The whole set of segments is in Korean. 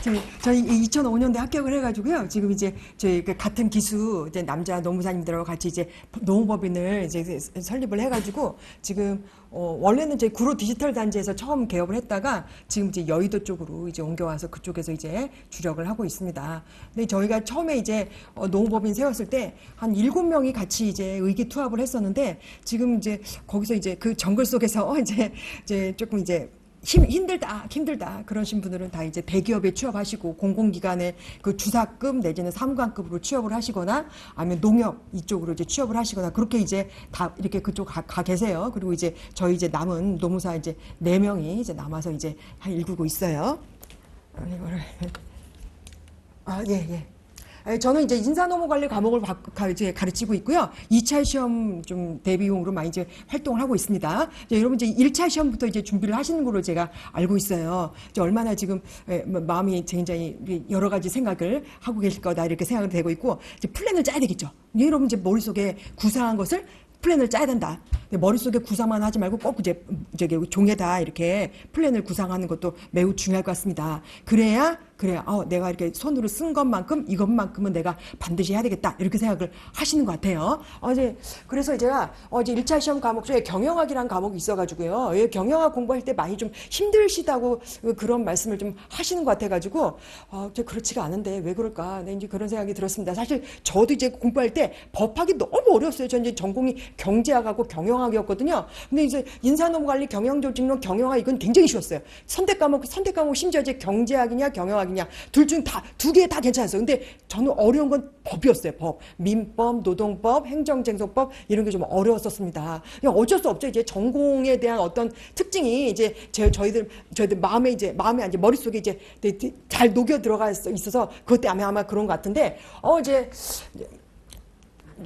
저희, 저희 2005년대 합격을 해가지고요. 지금 이제 저희 그 같은 기수 이제 남자 노무사님들하고 같이 이제 노무법인을 이제 설립을 해가지고 지금 어, 원래는 저희 구로 디지털 단지에서 처음 개업을 했다가 지금 이제 여의도 쪽으로 이제 옮겨와서 그쪽에서 이제 주력을 하고 있습니다. 근데 저희가 처음에 이제 어, 노무법인 세웠을 때 한 일곱 명이 같이 이제 의기투합을 했었는데 지금 이제 거기서 이제 그 정글 속에서 이제 이제 조금 이제 힘, 힘들다, 힘들다. 그러신 분들은 다 이제 대기업에 취업하시고 공공기관에 그 주사급 내지는 사무관급으로 취업을 하시거나 아니면 농협 이쪽으로 이제 취업을 하시거나 그렇게 이제 다 이렇게 그쪽 가, 가 계세요. 그리고 이제 저희 이제 남은 노무사 이제 네 명이 이제 남아서 이제 한 일구고 있어요. 이거를. 아, 예, 예. 에, 저는 이제 인사노무관리 과목을 가르치고 있고요. 2차 시험 좀 대비용으로 많이 이제 활동을 하고 있습니다. 이제 여러분 이제 1차 시험부터 이제 준비를 하시는 걸로 제가 알고 있어요. 이제 얼마나 지금 에, 뭐 마음이 굉장히 여러 가지 생각을 하고 계실 거다 이렇게 생각이 되고 있고 이제 플랜을 짜야 되겠죠. 여러분 이제 머릿속에 구상한 것을 플랜을 짜야 된다. 머릿속에 구상만 하지 말고 꼭 이제 저기 종에다 이렇게 플랜을 구상하는 것도 매우 중요할 것 같습니다. 그래야 그래야 어, 내가 이렇게 손으로 쓴 것만큼 이것만큼은 내가 반드시 해야 되겠다 이렇게 생각을 하시는 것 같아요. 어제 그래서 제가 어제 1차 시험 과목 중에 경영학이라는 과목이 있어가지고요. 예, 경영학 공부할 때 많이 좀 힘드시다고 그런 말씀을 좀 하시는 것 같아가지고 어, 저 그렇지가 않은데 왜 그럴까? 네, 이제 그런 생각이 들었습니다. 사실 저도 이제 공부할 때 법학이 너무 어려웠어요. 전 이제 전공이 경제학하고 경영학이었거든요. 근데 이제 인사노무관리, 경영조직론, 경영학 이건 굉장히 쉬웠어요. 선택 과목, 선택 과목 심지어 이제 경제학이냐 경영학 이냐 둘중 다 두 개 다 괜찮았어요. 근데 저는 어려운 건 법이었어요. 법, 민법, 노동법, 행정쟁소법 이런 게 좀 어려웠었습니다. 그냥 어쩔 수 없죠. 이제 전공에 대한 어떤 특징이 이제 제 저희들 저희들 마음에 이제 마음에 이제 머릿속에 이제 잘 녹여 들어가 있어서 그것 때문에 아마 그런 것 같은데 어 이제 예,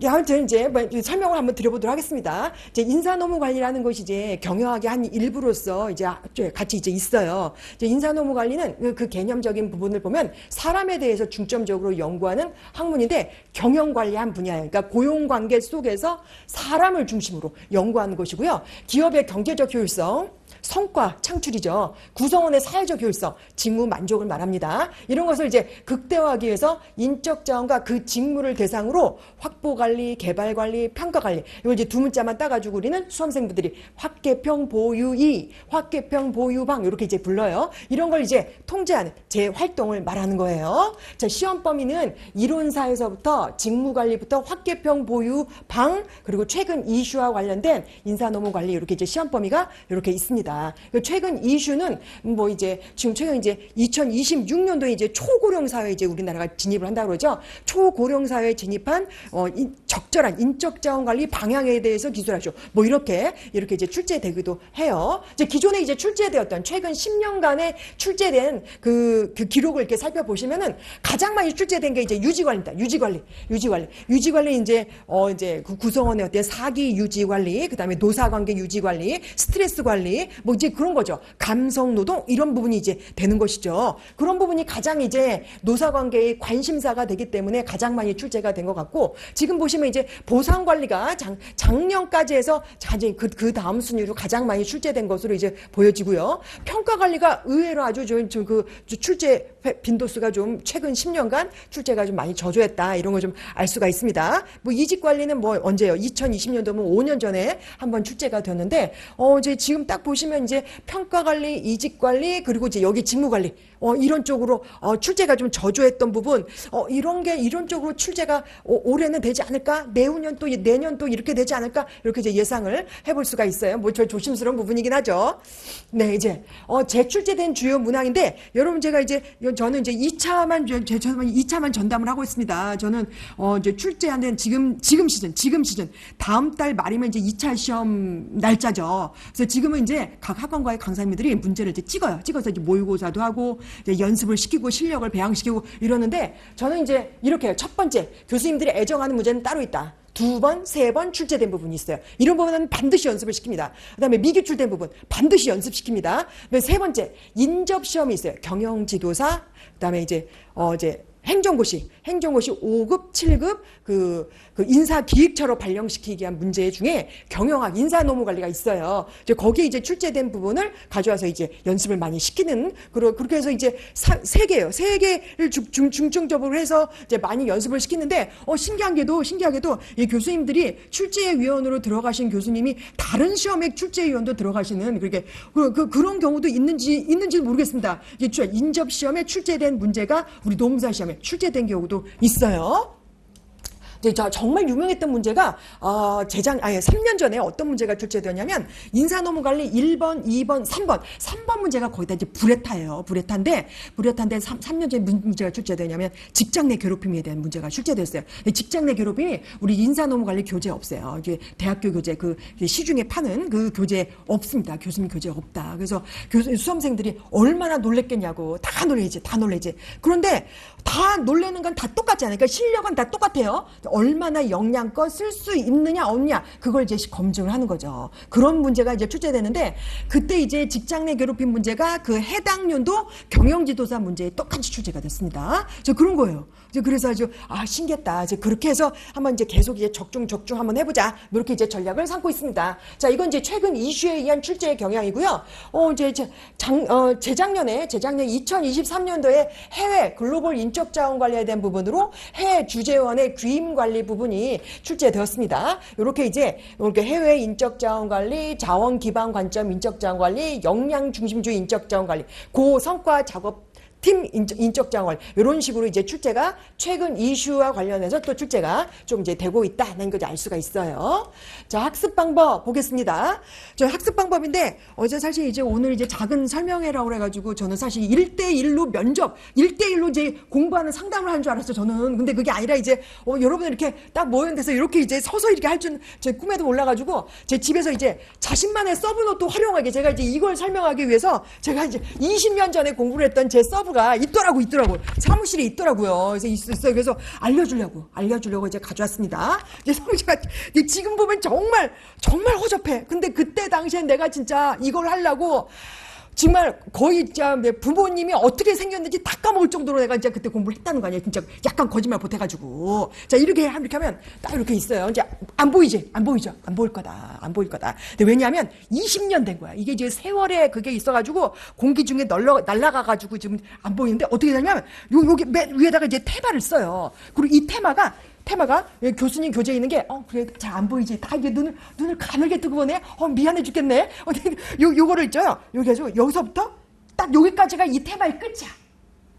아무튼 이제 뭐 설명을 한번 드려보도록 하겠습니다. 이제 인사노무 관리라는 것이 이제 경영학의 한 일부로서 이제 같이 이제 있어요. 이제 인사노무 관리는 그, 그 개념적인 부분을 보면 사람에 대해서 중점적으로 연구하는 학문인데 경영 관리한 분야예요. 그러니까 고용 관계 속에서 사람을 중심으로 연구하는 것이고요. 기업의 경제적 효율성, 성과 창출이죠. 구성원의 사회적 효율성, 직무 만족을 말합니다. 이런 것을 이제 극대화하기 위해서 인적 자원과 그 직무를 대상으로 확보 관리, 개발 관리, 평가 관리 이걸 이제 두 문자만 따가지고 우리는 수험생분들이 확개평 보유이, 확개평 보유방 이렇게 이제 불러요. 이런 걸 이제 통제하는 제 활동을 말하는 거예요. 자 시험 범위는 이론사에서부터 직무 관리부터 확개평 보유 방 그리고 최근 이슈와 관련된 인사노무 관리 이렇게 이제 시험 범위가 이렇게 있습니다. 그 최근 이슈는 뭐 이제 지금 최근 이제 2026년도에 이제 초고령 사회 이제 우리나라가 진입을 한다고 그러죠. 초고령 사회에 진입한 어 인, 적절한 인적 자원 관리 방향에 대해서 기술하죠. 뭐 이렇게 이렇게 이제 출제되기도 해요. 이제 기존에 이제 출제되었던 최근 10년간에 출제된 그, 그 기록을 이렇게 살펴보시면은 가장 많이 출제된 게 이제 유지 관리다. 유지 관리, 유지 관리, 유지 관리 이제 어 이제 그 구성원의 어떤 사기 유지 관리, 그다음에 노사 관계 유지 관리, 스트레스 관리, 뭐 이제 그런 거죠. 감성 노동 이런 부분이 이제 되는 것이죠. 그런 부분이 가장 이제 노사 관계의 관심사가 되기 때문에 가장 많이 출제가 된 것 같고 지금 보시면 이제 보상 관리가 작, 작년까지 해서 이제 그, 그 다음 순위로 가장 많이 출제된 것으로 이제 보여지고요. 평가 관리가 의외로 아주 좀그 출제 빈도수가 좀 최근 10년간 출제가 좀 많이 저조했다 이런 걸 좀 알 수가 있습니다. 뭐 이직 관리는 뭐 언제요? 2020년도면 5년 전에 한번 출제가 됐는데 어 이제 지금 딱 보 시면 이제 평가 관리, 이직 관리 그리고 이제 여기 직무 관리 어 이런 쪽으로 어 출제가 좀 저조했던 부분 어 이런 게 이런 쪽으로 출제가 어, 올해는 되지 않을까? 내후년 또 내년 또 이렇게 되지 않을까? 이렇게 이제 예상을 해볼 수가 있어요. 뭐 저 조심스러운 부분이긴 하죠. 네 이제 어 재출제된 주요 문항인데 여러분 제가 이제 저는 이제 2차만 제 저는 2차만 전담을 하고 있습니다. 저는 어 이제 출제하는 지금 지금 시즌 지금 시즌 다음 달 말이면 이제 2차 시험 날짜죠. 그래서 지금은 이제 각 학원과의 강사님들이 문제를 이제 찍어요. 찍어서 이제 모의고사도 하고 이제 연습을 시키고 실력을 배양시키고 이러는데 저는 이제 이렇게 해요. 첫 번째 교수님들이 애정하는 문제는 따로 있다. 두 번, 세 번 출제된 부분이 있어요. 이런 부분은 반드시 연습을 시킵니다. 그 다음에 미기출된 부분 반드시 연습시킵니다. 세 번째, 인접시험이 있어요. 경영지도사, 그 다음에 이제, 어, 이제, 행정고시, 행정고시 5급, 7급 그, 그 인사기획처로 발령시키기 위한 문제 중에 경영학, 인사노무관리가 있어요. 이제 거기에 이제 출제된 부분을 가져와서 이제 연습을 많이 시키는 그러, 그렇게 해서 이제 사, 세 개요. 세 개를 중, 중, 중점적으로 해서 이제 많이 연습을 시키는데 어 신기한 게도 신기하게도 이 교수님들이 출제위원으로 들어가신 교수님이 다른 시험에 출제위원도 들어가시는 그렇게 그, 그, 그런 경우도 있는지 있는지 모르겠습니다. 이제 출- 인접 시험에 출제된 문제가 우리 노무사 시험에 출제된 경우도 있어요. 이제 저 정말 유명했던 문제가 어, 재작 아니 3년 전에 어떤 문제가 출제되었냐면 인사노무 관리 1번, 2번, 3번. 3번 문제가 거의 다 이제 불에타예요. 불에타인데 불에타인데 3, 3년 전에 문- 문제가 출제되냐면 직장 내 괴롭힘에 대한 문제가 출제됐어요. 직장 내 괴롭힘이 우리 인사노무 관리 교재 없어요. 이게 대학교 교재 그 시중에 파는 그 교재 없습니다. 교수님 교재 없다. 그래서 교수 수험생들이 얼마나 놀랬겠냐고 다 놀래지 다 놀래지. 그런데 다 놀래는 건 다 똑같잖아요. 그러니까 실력은 다 똑같아요. 얼마나 역량껏 쓸 수 있느냐 없냐 그걸 이제 검증을 하는 거죠. 그런 문제가 이제 출제되는데 그때 이제 직장 내 괴롭힘 문제가 그 해당 년도 경영지도사 문제에 똑같이 출제가 됐습니다. 저 그런 거예요. 이제 그래서 아주 아 신기했다. 이제 그렇게 해서 한번 이제 계속 이제 적중 적중 한번 해보자. 이렇게 이제 전략을 삼고 있습니다. 자 이건 이제 최근 이슈에 의한 출제의 경향이고요. 어 이제 제- 장, 어, 재작년에 재작년 2023년도에 해외 글로벌 인적 자원 관리에 대한 부분으로 해외 주재원의 귀임 관리 부분이 출제되었습니다. 이렇게 이제 이렇게 해외 인적 자원 관리, 자원 기반 관점 인적 자원 관리, 역량 중심주의 인적 자원 관리, 고 성과 작업 팀 인적, 인적 자원 이런 식으로 이제 출제가 최근 이슈와 관련해서 또 출제가 좀 이제 되고 있다는 걸알 수가 있어요. 자 학습 방법 보겠습니다. 저 학습 방법인데 어제 사실 이제 오늘 이제 작은 설명회라고 그래가지고 저는 사실 1대1로 면접 1대1로 이제 공부하는 상담을 하는 줄 알았어요. 저는 근데 그게 아니라 이제 어, 여러분 이렇게 딱 모여 데서 이렇게 이제 서서 이렇게 할 줄 제 꿈에도 몰라가지고 제 집에서 이제 자신만의 서브노트 활용하게 제가 이제 이걸 설명하기 위해서 제가 이제 20년 전에 공부를 했던 제 서브 가 있더라고 있더라고 사무실에 있더라고요. 그래서 있- 있어요. 그래서 알려주려고 알려주려고 이제 가져왔습니다. 이제 근데 지금 보면 정말 정말 허접해. 근데 그때 당시에 내가 진짜 이걸 하려고 정말 거의 진짜 내 부모님이 어떻게 생겼는지 다 까먹을 정도로 내가 이제 그때 공부를 했다는 거 아니에요. 진짜 약간 거짓말 못해가지고. 자, 이렇게, 하- 이렇게 하면 딱 이렇게 있어요. 이제 안 보이지? 안 보이죠? 안 보일 거다. 안 보일 거다. 근데 왜냐하면 20년 된 거야. 이게 이제 세월에 그게 있어가지고 공기 중에 널러, 날아가가지고 지금 안 보이는데 어떻게 되냐면 요, 여기 맨 위에다가 이제 테마를 써요. 그리고 이 테마가 테마가 여기 교수님 교재에 있는 게, 어, 그래, 잘 안 보이지. 다 이게 눈을, 눈을 가늘게 뜨고 보네. 어, 미안해 죽겠네. 어, 요, 요거를 있죠. 여기 해서 여기서부터 딱 여기까지가 이 테마의 끝이야.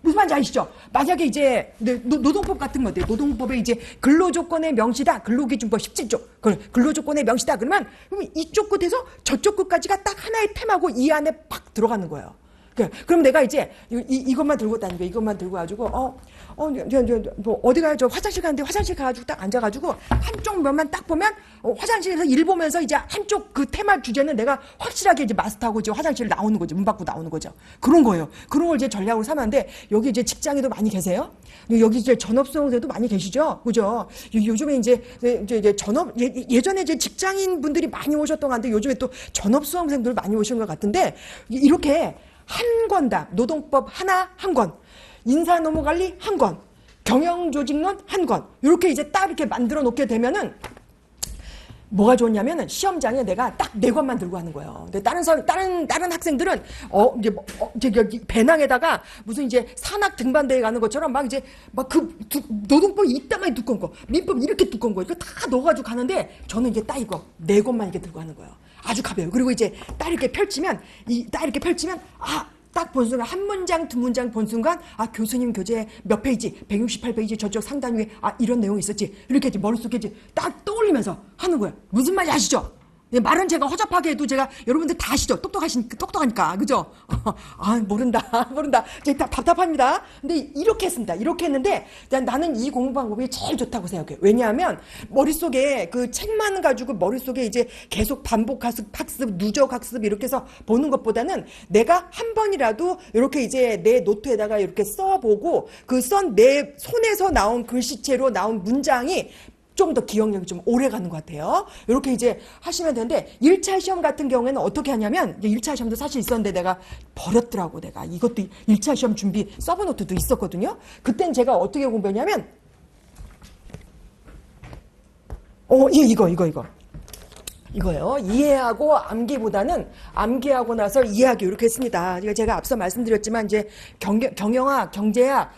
무슨 말인지 아시죠? 만약에 이제 네, 노- 노동법 같은 것들, 노동법에 이제 근로조건의 명시다, 근로기준법 17조, 그 근로조건의 명시다 그러면 이쪽 끝에서 저쪽 끝까지가 딱 하나의 테마고 이 안에 팍 들어가는 거예요. 그, 그럼 내가 이제 이, 이- 이것만 들고 다니고 이것만 들고 가지고 어, 어, 저, 저, 저, 뭐 어디 가요? 저 화장실 가는데 화장실 가가지고 딱 앉아가지고 한쪽 면만 딱 보면 어, 화장실에서 일 보면서 이제 한쪽 그 테마 주제는 내가 확실하게 이제 마스터하고 이제 화장실 나오는 거죠. 문 밖으로 나오는 거죠. 그런 거예요. 그런 걸 이제 전략으로 삼았는데 여기 이제 직장에도 많이 계세요. 여기 이제 전업수험생도 많이 계시죠. 그죠? 요- 요즘에 이제 이제, 이제 전업 예, 예전에 이제 직장인 분들이 많이 오셨던 것 같은데 요즘에 또 전업수험생들 많이 오시는 것 같은데 이- 이렇게 한 권당 노동법 하나 한 권, 인사 노무 관리 한 권, 경영 조직론 한 권, 이렇게 이제 딱 이렇게 만들어 놓게 되면은 뭐가 좋냐면은 시험장에 내가 딱 네 권만 들고 가는 거예요. 근데 다른 사 다른 다른 학생들은 어 이제 뭐, 어, 이제 여기 배낭에다가 무슨 이제 산악 등반대회 가는 것처럼 막 이제 막 그 노동법 이따만히 두꺼운 거, 민법 이렇게 두꺼운 거 이거 다 넣어가지고 가는데 저는 이제 딱 이거 네 권만 이렇게 들고 가는 거예요. 아주 가벼워요. 그리고 이제 딱 이렇게 펼치면 이 딱 이렇게 펼치면 아 딱본 순간 한 문장 두 문장 본 순간 아 교수님 교재 몇 페이지 168페이지 저쪽 상단 위에 아 이런 내용이 있었지 이렇게 머릿속에 딱 떠올리면서 하는 거예요 무슨 말인지 아시죠? 예, 말은 제가 허접하게 해도 제가 여러분들 다 아시죠? 똑똑하신 똑똑하니까 그죠? 아 모른다 모른다 다 답답합니다. 근데 이렇게 했습니다. 이렇게 했는데 난- 나는 이 공부 방법이 제일 좋다고 생각해요. 왜냐하면 머릿속에 그 책만 가지고 머릿속에 이제 계속 반복 학습, 학습, 누적 학습 이렇게 해서 보는 것보다는 내가 한 번이라도 이렇게 이제 내 노트에다가 이렇게 써보고 그 썬 내 손에서 나온 글씨체로 나온 문장이 좀 더 기억력이 좀 오래 가는 것 같아요. 이렇게 이제 하시면 되는데 1차 시험 같은 경우에는 어떻게 하냐면 1차 시험도 사실 있었는데 내가 버렸더라고 내가 이것도 1차 시험 준비 서브 노트도 있었거든요. 그땐 제가 어떻게 공부했냐면 어, 예, 이거 이거 이거 이거요. 이해하고 암기보다는 암기하고 나서 이해하기 이렇게 했습니다. 제가 앞서 말씀드렸지만 이제 경영, 경영학, 경제학,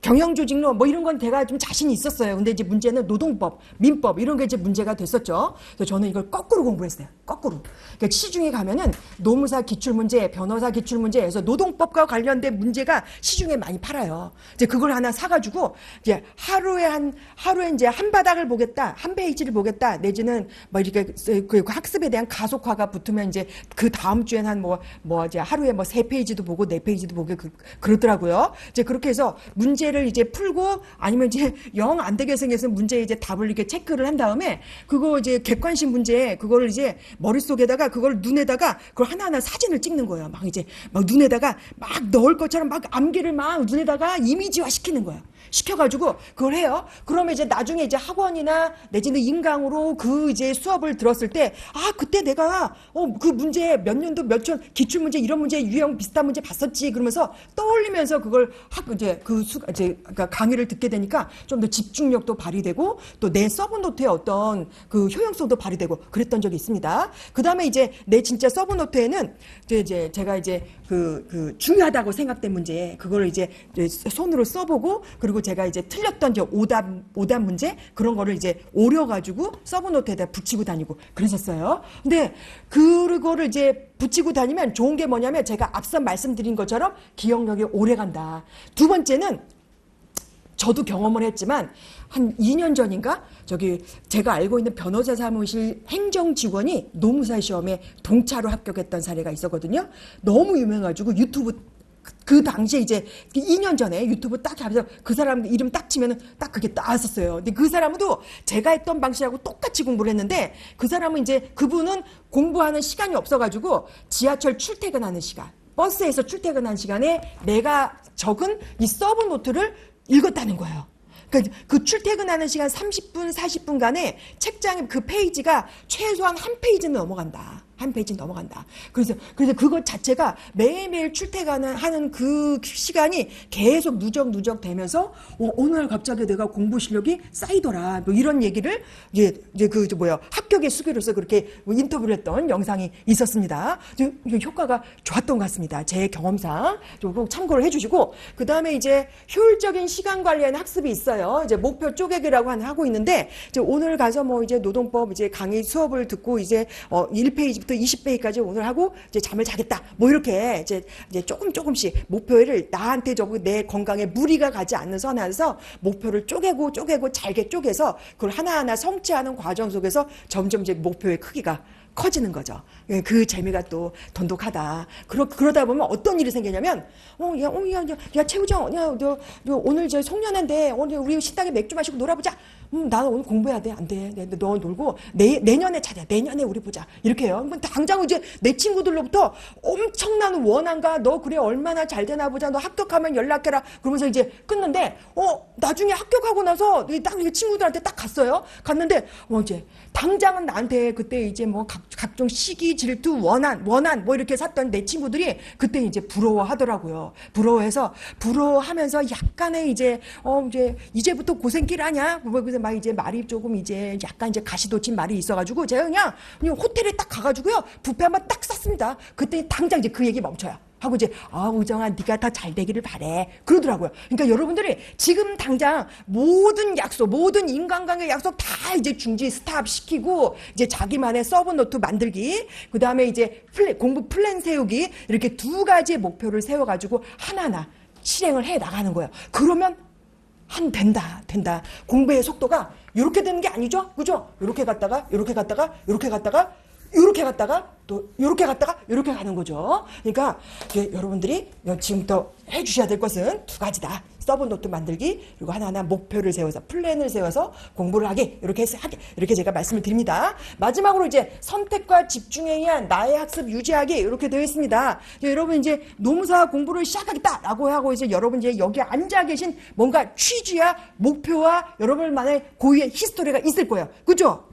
경영조직론 뭐 이런 건 제가 좀 자신이 있었어요. 근데 이제 문제는 노동법, 민법 이런 게 이제 문제가 됐었죠. 그래서 저는 이걸 거꾸로 공부했어요. 거꾸로. 그러니까 시중에 가면은 노무사 기출문제, 변호사 기출문제에서 노동법과 관련된 문제가 시중에 많이 팔아요. 이제 그걸 하나 사가지고 이제 하루에 한 하루에 이제 한 바닥을 보겠다, 한 페이지를 보겠다, 내지는 뭐 이렇게 그 학습에 대한 가속화가 붙으면 이제 그 다음 주엔 한뭐뭐 이제 하루에 뭐 세 페이지도 보고 네 페이지도 보고 그, 그러더라고요. 이제 그렇게 해서 문제 를 이제 풀고 아니면 이제 영 안 되게 생겨서 문제 이제 답을 이렇게 체크를 한 다음에 그거 이제 객관식 문제 그거를 이제 머릿속에다가 그걸 눈에다가 그걸 하나하나 사진을 찍는 거예요. 막 이제 막 눈에다가 막 넣을 것처럼 막 암기를 막 눈에다가 이미지화 시키는 거예요. 시켜가지고 그걸 해요. 그러면 이제 나중에 이제 학원이나 내지는 인강으로 그 이제 수업을 들었을 때, 아, 그때 내가, 어, 그 문제 몇 년도 몇 천, 기출문제 이런 문제 유형 비슷한 문제 봤었지. 그러면서 떠올리면서 그걸 학, 이제 그 수, 이제 그러니까 강의를 듣게 되니까 좀 더 집중력도 발휘되고 또 내 서브노트의 어떤 그 효용성도 발휘되고 그랬던 적이 있습니다. 그 다음에 이제 내 진짜 서브노트에는 이제, 제가 이제 그, 그 중요하다고 생각된 문제, 그걸 이제 손으로 써보고 그리고 제가 이제 틀렸던 이제 오답 오답 문제 그런 거를 이제 오려 가지고 서브노트에다 붙이고 다니고 그랬었어요. 근데 그거를 이제 붙이고 다니면 좋은 게 뭐냐면 제가 앞서 말씀드린 것처럼 기억력이 오래 간다. 두 번째는 저도 경험을 했지만 한 2년 전인가 저기 제가 알고 있는 변호사 사무실 행정 직원이 노무사 시험에 동차로 합격했던 사례가 있었거든요. 너무 유명해가지고 유튜브 그- 그 당시에 이제 2년 전에 유튜브 딱 하면서 그 사람 이름 딱 치면은 딱 그게 나왔었어요. 근데 그 사람도 제가 했던 방식하고 똑같이 공부를 했는데 그 사람은 이제 그분은 공부하는 시간이 없어가지고 지하철 출퇴근하는 시간, 버스에서 출퇴근하는 시간에 내가 적은 이 서브 노트를 읽었다는 거예요. 그, 그 출퇴근하는 시간 30분, 40분간에 책장에 그 페이지가 최소한 한 페이지는 넘어간다. 한 페이지 넘어간다. 그래서, 그래서 그것 자체가 매일매일 출퇴근을 하는 그 시간이 계속 누적 누적 되면서, 어, 어느 날 갑자기 내가 공부 실력이 쌓이더라. 뭐 이런 얘기를, 이제, 이제 그, 저 뭐야, 합격의 수기로서 그렇게 뭐 인터뷰를 했던 영상이 있었습니다. 효과가 좋았던 것 같습니다. 제 경험상. 좀꼭 참고를 해주시고, 그 다음에 이제 효율적인 시간 관리하는 학습이 있어요. 이제 목표 쪼개기라고 하는 하고 있는데, 이제 오늘 가서 뭐 이제 노동법 이제 강의 수업을 듣고 이제 어 1페이지부터 20페이지까지 오늘 하고 이제 잠을 자겠다. 뭐 이렇게 이제 이제 조금 조금씩 목표를 나한테 저거 내 건강에 무리가 가지 않는 선에서 목표를 쪼개고 쪼개고 잘게 쪼개서 그걸 하나하나 성취하는 과정 속에서 점점 이제 목표의 크기가 커지는 거죠. 예, 그 재미가 또 돈독하다. 그러, 그러다 보면 어떤 일이 생기냐면, 어, 야, 어, 야, 야, 야, 최우정, 야, 너, 너 오늘 저 송년회인데, 오늘 우리 식당에 맥주 마시고 놀아보자. 음, 나 오늘 공부해야 돼. 안 돼. 네, 너 놀고, 내, 내년에 찾아. 내년에 우리 보자. 이렇게 해요. 그럼 당장 이제 내 친구들로부터 엄청난 원한과 너 그래, 얼마나 잘 되나 보자. 너 합격하면 연락해라. 그러면서 이제 끊는데, 어, 나중에 합격하고 나서 딱 친구들한테 딱 갔어요. 갔는데, 어, 이제, 당장은 나한테 그때 이제 뭐 각, 각종 시기, 질투, 원한, 원한 뭐 이렇게 샀던 내 친구들이 그때 이제 부러워하더라고요. 부러워해서 부러워하면서 약간의 이제 어 이제 이제부터 고생길 하냐? 뭐막 이제 말이 조금 이제 약간 이제 가시돋친 말이 있어가지고 제가 그냥 그냥 호텔에 딱 가가지고요 뷔페 한번 딱 쌌습니다. 그때 당장 이제 그 얘기 멈춰요. 하고 이제 아 우정아 네가 더 잘 되기를 바래 그러더라고요. 그러니까 여러분들이 지금 당장 모든 약속, 모든 인간관계 약속 다 이제 중지 스탑 시키고 이제 자기만의 서브 노트 만들기, 그 다음에 이제 플랜, 공부 플랜 세우기 이렇게 두 가지 목표를 세워가지고 하나하나 실행을 해 나가는 거예요. 그러면 한 된다 된다 공부의 속도가 이렇게 되는 게 아니죠 그죠 이렇게 갔다가 이렇게 갔다가 이렇게 갔다가 이렇게 갔다가 또 이렇게 갔다가 이렇게 가는 거죠. 그러니까 여러분들이 지금부터 해주셔야 될 것은 두 가지다. 서브 노트 만들기 그리고 하나하나 목표를 세워서 플랜을 세워서 공부를 하기 이렇게 해서 하기 이렇게 제가 말씀을 드립니다. 마지막으로 이제 선택과 집중에 의한 나의 학습 유지하기 이렇게 되어 있습니다. 여러분 이제 노무사 공부를 시작하겠다라고 하고 이제 여러분 이제 여기 앉아 계신 뭔가 취지와 목표와 여러분만의 고유의 히스토리가 있을 거예요. 그죠?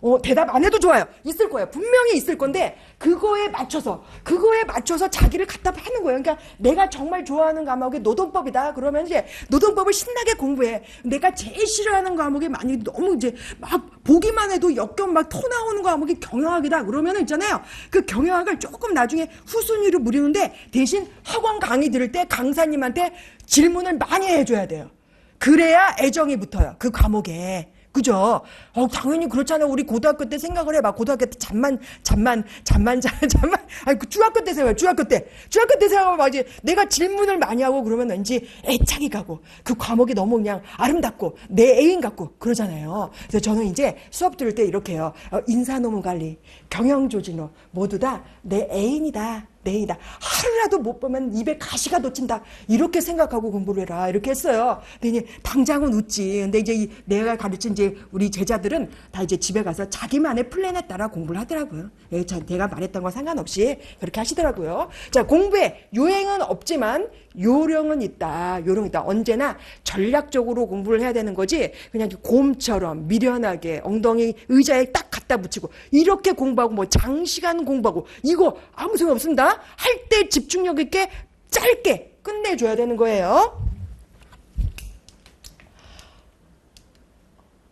어, 대답 안 해도 좋아요. 있을 거예요. 분명히 있을 건데, 그거에 맞춰서, 그거에 맞춰서 자기를 갖다 하는 거예요. 그러니까 내가 정말 좋아하는 과목이 노동법이다. 그러면 이제 노동법을 신나게 공부해. 내가 제일 싫어하는 과목이 많이 너무 이제 막 보기만 해도 역겹 막토 나오는 과목이 경영학이다. 그러면 있잖아요. 그 경영학을 조금 나중에 후순위로 무리는데 대신 학원 강의 들을 때 강사님한테 질문을 많이 해줘야 돼요. 그래야 애정이 붙어요. 그 과목에. 그죠? 어, 당연히 그렇잖아요. 우리 고등학교 때 생각을 해봐. 고등학교 때 잠만, 잠만, 잠만, 잠, 잠만. 아니, 그 중학교 때 생각해. 중학교 때. 중학교 때 생각하면 이제 내가 질문을 많이 하고 그러면 왠지 애착이 가고 그 과목이 너무 그냥 아름답고 내 애인 같고 그러잖아요. 그래서 저는 이제 수업 들을 때 이렇게 해요. 어, 인사노무 관리, 경영조직로 모두 다 내 애인이다. 내이다. 하루라도 못 보면 입에 가시가 돋친다. 이렇게 생각하고 공부를 해라. 이렇게 했어요. 근데 이제 당장은 웃지. 근데 이제 이 내가 가르친 이제 우리 제자들은 다 이제 집에 가서 자기만의 플랜에 따라 공부를 하더라고요. 예, 자, 내가 말했던 거 상관없이 그렇게 하시더라고요. 자, 공부에 요행은 없지만 요령은 있다. 요령이 있다. 언제나 전략적으로 공부를 해야 되는 거지. 그냥 곰처럼 미련하게 엉덩이 의자에 딱 갖다 붙이고 이렇게 공부하고 뭐 장시간 공부하고 이거 아무 소용 없습니다. 할 때 집중력 있게 짧게 끝내줘야 되는 거예요.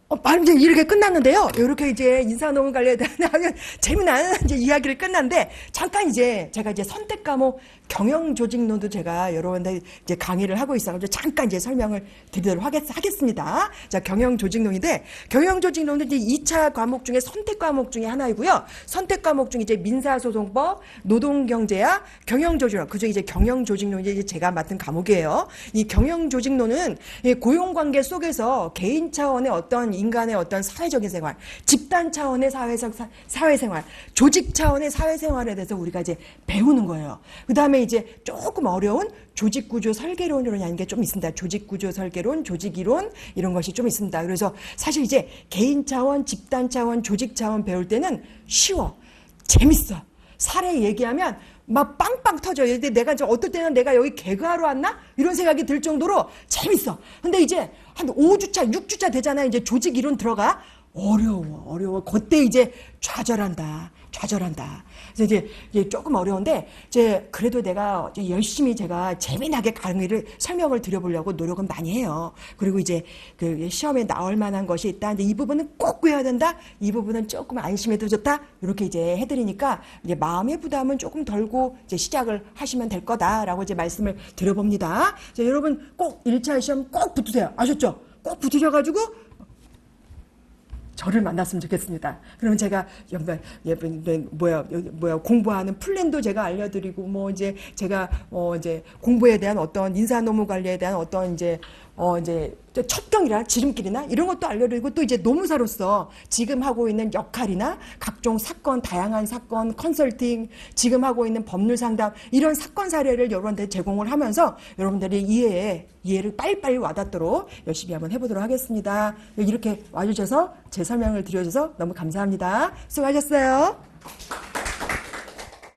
어, 말은 이제 이렇게 끝났는데요. 이렇게 이제 인사농업 관리에 대한 재미난 이제 이야기를 끝났는데 잠깐 이제 제가 이제 선택 과목 경영 조직론도 제가 여러분들 이제 강의를 하고 있어가지고 잠깐 이제 설명을 드리도록 하겠, 하겠 습니다. 자, 경영 조직론인데 경영 조직론은 이제 2차 과목 중에 선택 과목 중에 하나이고요. 선택 과목 중에 이제 민사소송법, 노동경제학, 경영 조직론 그중에 이제 경영 조직론이 이제 제가 맡은 과목이에요. 이 경영 조직론은 이 고용 관계 속에서 개인 차원의 어떤 인간의 어떤 사회적인 생활, 집단 차원의 사회적 사, 사회생활, 조직 차원의 사회생활에 대해서 우리가 이제 배우는 거예요. 그 다음에 이제 조금 어려운 조직구조 설계론이라는 게 좀 있습니다. 조직구조 설계론, 조직이론 이런 것이 좀 있습니다. 그래서 사실 이제 개인 차원, 집단 차원, 조직 차원 배울 때는 쉬워, 재밌어. 사례 얘기하면 막 빵빵 터져요. 근데 내가 이제 어떨 때는 내가 여기 개그하러 왔나? 이런 생각이 들 정도로 재밌어. 근데 이제 한 5주차, 6주차 되잖아요. 이제 조직 이론 들어가. 어려워, 어려워. 그때 이제 좌절한다. 좌절한다. 그래서 이제, 이제 조금 어려운데, 이제 그래도 내가 이제 열심히 제가 재미나게 강의를 설명을 드려보려고 노력은 많이 해요. 그리고 이제 그 시험에 나올 만한 것이 있다. 근데 이 부분은 꼭 외워야 된다. 이 부분은 조금 안심해도 좋다. 이렇게 이제 해드리니까 이제 마음의 부담은 조금 덜고 이제 시작을 하시면 될 거다라고 이제 말씀을 드려봅니다. 자, 여러분 꼭 1차 시험 꼭 붙으세요. 아셨죠? 꼭 붙으셔가지고 저를 만났으면 좋겠습니다. 그러면 제가 연말 예쁜 뭐야 여기 뭐야 공부하는 플랜도 제가 알려드리고 뭐 이제 제가 어 이제 공부에 대한 어떤 인사 노무 관리에 대한 어떤 이제 어 이제 첩경이나 지름길이나 이런 것도 알려드리고 또 이제 노무사로서 지금 하고 있는 역할이나 각종 사건 다양한 사건 컨설팅 지금 하고 있는 법률 상담 이런 사건 사례를 여러분들 제공을 하면서 여러분들이 이해에 이해를 빨리빨리 와닿도록 열심히 한번 해보도록 하겠습니다. 이렇게 와주셔서 제 설명을 드려줘서 너무 감사합니다. 수고하셨어요.